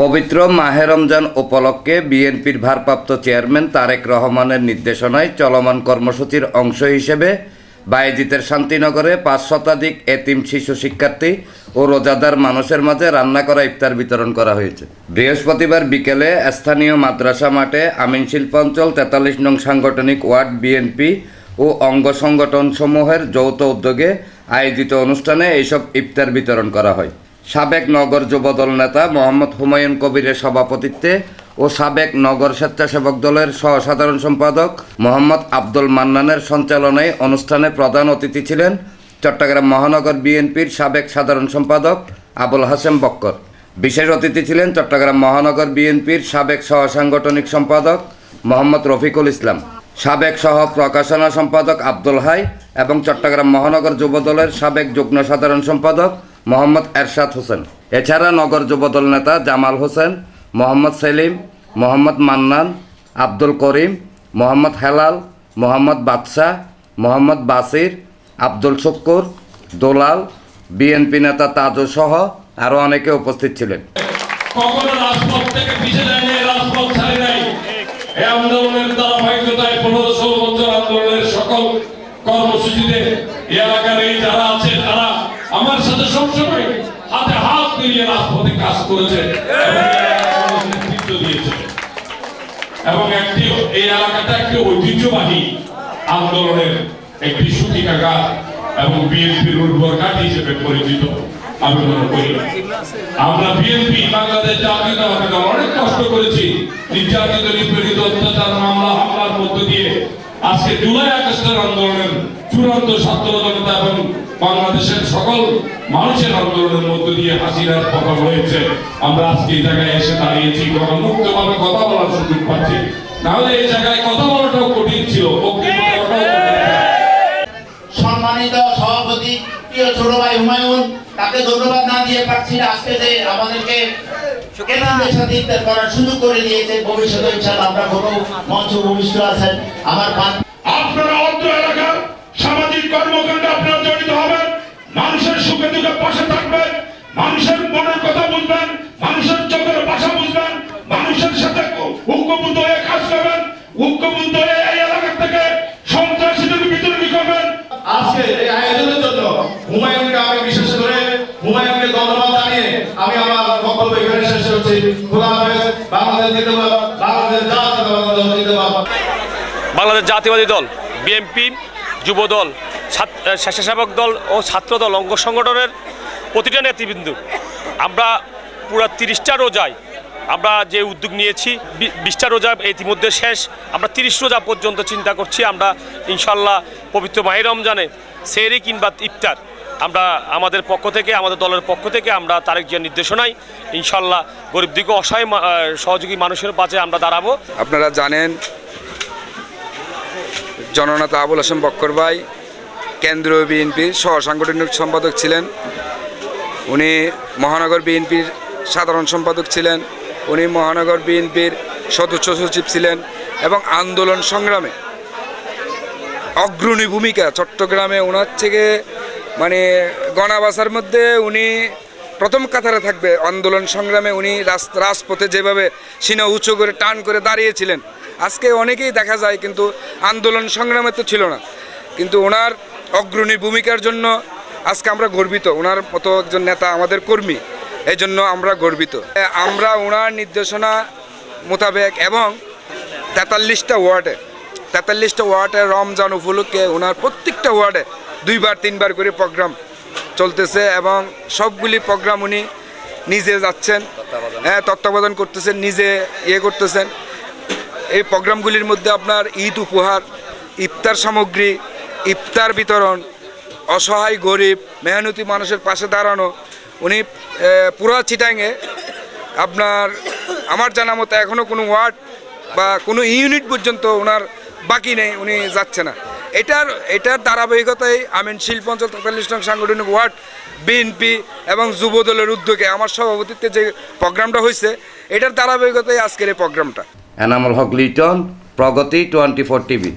পবিত্র মাহে রমজান উপলক্ষে বিএনপির ভারপ্রাপ্ত চেয়ারম্যান তারেক রহমানের নির্দেশনায় চলমান কর্মসূচির অংশ হিসেবে বায়েজিতের শান্তিনগরে পাঁচ শতাধিক এতিম শিশু শিক্ষার্থী ও রোজাদার মানুষের মাঝে রান্না করা ইফতার বিতরণ করা হয়েছে। বৃহস্পতিবার বিকেলে স্থানীয় মাদ্রাসা মাঠে আমিন শিল্পাঞ্চল তেতাল্লিশ নং সাংগঠনিক ওয়ার্ড বিএনপি ও অঙ্গ সংগঠন সমূহের যৌথ উদ্যোগে আয়োজিত অনুষ্ঠানে এইসব ইফতার বিতরণ করা হয়। সাবেক নগর যুবদল নেতা মোহাম্মদ হুমায়ুন কবিরের সভাপতিত্বে ও সাবেক নগর স্বেচ্ছাসেবক দলের সহসাধারণ সম্পাদক মোহাম্মদ আব্দুল মান্নানের সঞ্চালনায় অনুষ্ঠানে প্রধান অতিথি ছিলেন চট্টগ্রাম মহানগর বিএনপির সাবেক সাধারণ সম্পাদক আবুল হাসেম বক্কর। বিশেষ অতিথি ছিলেন চট্টগ্রাম মহানগর বিএনপির সাবেক সহ সাংগঠনিক সম্পাদক মোহাম্মদ রফিকুল ইসলাম, সাবেক সহ প্রকাশনা সম্পাদক আব্দুল হাই এবং চট্টগ্রাম মহানগর যুবদলের সাবেক যুগ্ম সাধারণ সম্পাদক মোহাম্মদ এরশাদ হোসেন। এছাড়া নগর যুবদল নেতা জামাল হোসেন, মোহাম্মদ সেলিম, মোহাম্মদ মান্নান, আব্দুল করিম, মোহাম্মদ হেলাল, মোহাম্মদ বাদশাহ, মোহাম্মদ বাসির, আব্দুল শুক্কুর, দোলাল, বিএনপি নেতা তাজু সহ আরও অনেকে উপস্থিত ছিলেন। কর্মসূচিতে এলাকার এই যারা আছে তারা আমার সাথে সবসময় হাতে হাত মিলিয়ে রাজপথে কাজ করেছে এবং একটি, এই এলাকাটা একটি ঐতিহ্যবাহী আন্দোলনের একটি সূতিকাগার এবং বিএনপির উর্বর ঘাটি হিসেবে পরিচিত আমি মনে করি। আমরা বিএনপি, বাংলাদেশ জাতীয়তাবাদী দল, অনেক কষ্ট করেছি। নির্যাতিত, নিপীড়িত অত্যাচার, মামলা, হামলার মধ্য দিয়ে। আজকে জুলাই আগস্টের আন্দোলনের চূড়ান্ত ছাত্র জনতা এবং বাংলাদেশের সকল মানুষের আন্দোলনের মধ্য দিয়ে হাসিনার পতন হয়েছে আমরা আজকে এই জায়গায় এসে দাঁড়িয়েছি কোনো মুক্তভাবে কথা বলার সুযোগ পাচ্ছি। নাহলে এই জায়গায় কথা বলাটাও কঠিন ছিল। সম্মানিত সভাপতি, প্রিয় ছোট ভাই হুমায়ুন, তাকে ধন্যবাদ না দিয়ে পারছি না আজকে যে আমাদেরকে করার সুযোগ করে দিয়েছে ভবিষ্যতে ইনশাআল্লাহ আমরা কোনো মঞ্চ ভবিষ্যৎ আছেন। আমার মানুষের সুখে দুঃখে পাশে থাকবেন মানুষের মনের কথা বুঝবেন মানুষের চোখের ভাষা বুঝবেন মানুষের সাথে ঐক্যবদ্ধ হয়ে কাজ করবেন ঐক্যবদ্ধ হয়ে এই এলাকা থেকে সন্ত্রাসীদের বিতরণী করবেন আজকে এই আয়োজনের জন্য হুমায়ুনকে আমি বিশেষ করে হুমায়ুনকে ধন্যবাদ জানিয়ে আমি আমার বক্তব্য এখানে শেষ করছি। খোলা হাফেজ বাংলাদেশ জিন্দাবাদ বাংলাদেশ জাতীয়তাবাদী দল জিন্দাবাদ। বাংলাদেশ জাতীয়বাদী দল বিএনপি যুবদল ছাত্র- আহ, স্বেচ্ছাসেবক দল ও ছাত্র দল অঙ্গ সংগঠনের প্রতিটা নেতৃবৃন্দ। আমরা পুরো তিরিশটা রোজায় আমরা যে উদ্যোগ নিয়েছি বিশটা রোজা ইতিমধ্যে শেষ। আমরা তিরিশ রোজা পর্যন্ত চিন্তা করছি। আমরা ইনশাল্লাহ পবিত্র মাহির রমজানে সেরি কিংবা ইফতার। আমরা আমাদের পক্ষ থেকে, আমাদের দলের পক্ষ থেকে আমরা তারেক জিয়ার নির্দেশনায় ইনশাল্লাহ গরিব দিকে অসহায় সহযোগী মানুষের পাশে আমরা দাঁড়াবো। আপনারা জানেন জননেতা আবুল হাসেম বক্কর ভাই কেন্দ্রীয় বিএনপির সহ সাংগঠনিক সম্পাদক ছিলেন। উনি মহানগর বিএনপির সাধারণ সম্পাদক ছিলেন। উনি মহানগর বিএনপির সদস্য সচিব ছিলেন এবং আন্দোলন সংগ্রামে অগ্রণী ভূমিকা চট্টগ্রামে ওনার থেকে মানে গণাবাসার মধ্যে উনি প্রথম কাতারে থাকবে। আন্দোলন সংগ্রামে উনি রাজপথে যেভাবে সিনা উঁচু করে টান করে দাঁড়িয়েছিলেন, আজকে অনেকেই দেখা যায় কিন্তু আন্দোলন সংগ্রামে তো ছিল না। কিন্তু ওনার অগ্রণী ভূমিকার জন্য আজকে আমরা গর্বিত। ওনার মতো একজন নেতা আমাদের কর্মী এই জন্য আমরা গর্বিত। আমরা ওনার নির্দেশনা মোতাবেক এবং তেতাল্লিশটা ওয়ার্ডে তেতাল্লিশটা ওয়ার্ডে রমজান উপলক্ষে ওনার প্রত্যেকটা ওয়ার্ডে দুইবার তিনবার করে প্রোগ্রাম চলতেছে এবং সবগুলি প্রোগ্রাম উনি নিজে যাচ্ছেন হ্যাঁ তত্ত্বাবধান করতেছেন নিজে ইয়ে করতেছেন। এই প্রোগ্রামগুলির মধ্যে আপনার ঈদ উপহার ইফতার সামগ্রী ইফতার বিতরণ, অসহায়, গরিব, মেহনতি মানুষের পাশে দাঁড়ানো, উনি পুরা চিটাঙে আপনার, আমার জানা মতো এখনও কোনো ওয়ার্ড বা কোনো ইউনিট পর্যন্ত ওনার বাকি নেই, উনি যাচ্ছে না। এটার এটার ধারাবাহিকতায় আমিন শিল্প অঞ্চল তেতাল্লিশ নং সাংগঠনিক ওয়ার্ড, বিএনপি এবং যুবদলের উদ্যোগে আমার সভাপতিত্বে যে প্রোগ্রামটা হয়েছে, এটার ধারাবাহিকতায় আজকের এই প্রোগ্রামটা। এনামুল হক লিটন, প্রগতি, টোয়েন্টি ফোর টিভি।